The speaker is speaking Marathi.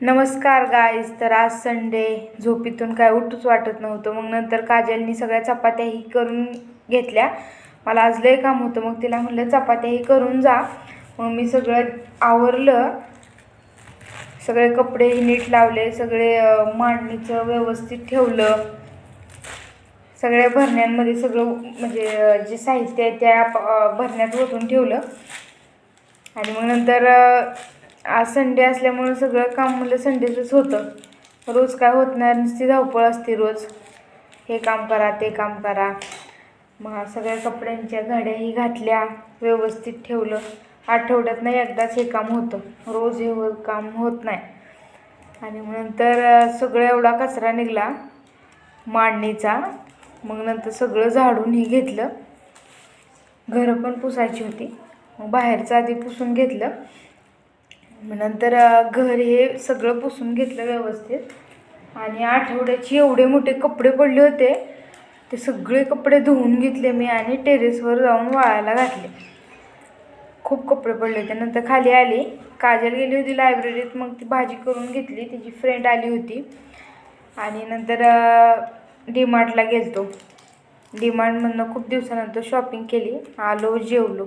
नमस्कार गाईज तर आज संडे झोपीतून काय उठूच वाटत नव्हतं. मग नंतर काजलनी सगळ्या चपात्याही करून घेतल्या. मला आज लय काम होतं. मग तिला म्हणलं चपात्याही करून जा. मग मी सगळं आवरलं. सगळे कपडे नीट लावले. सगळे मांडणीचं व्यवस्थित ठेवलं. सगळ्या भरण्यांमध्ये सगळं म्हणजे जे साहित्य आहे त्या भरण्यात ओतून ठेवलं. आणि मग नंतर आज संडे असल्यामुळं सगळं काम म्हणलं संडेचंच होतं. रोज काय होत नाही नुसती धावपळ असते रोज. हे काम करा ते काम करा. मग सगळ्या कपड्यांच्या घड्याही घातल्या व्यवस्थित ठेवलं. आठवड्यातनं एकदाच हे काम होतं. रोज हे हो काम होत नाही. आणि मग नंतर सगळं एवढा कचरा निघाला मांडणीचा. मग नंतर सगळं झाडून हे घेतलं. घरं पण पुसायची होती. मग बाहेरचं आधी पुसून घेतलं. नंतर घर हे सगळं पुसून घेतलं व्यवस्थित. आणि आठवड्याचे एवढे मोठे कपडे पडले होते ते सगळे कपडे धुवून घेतले मी आणि टेरेसवर जाऊन वाळायला घातले. खूप कपडे पडले होते. नंतर खाली आली काजल गेली होती लायब्ररीत मग ती भाजी करून घेतली. तिची फ्रेंड आली होती. आणि नंतर डीमार्टला गेलतो. डीमार्टमधनं खूप दिवसानंतर शॉपिंग केली. आलो जेवलो.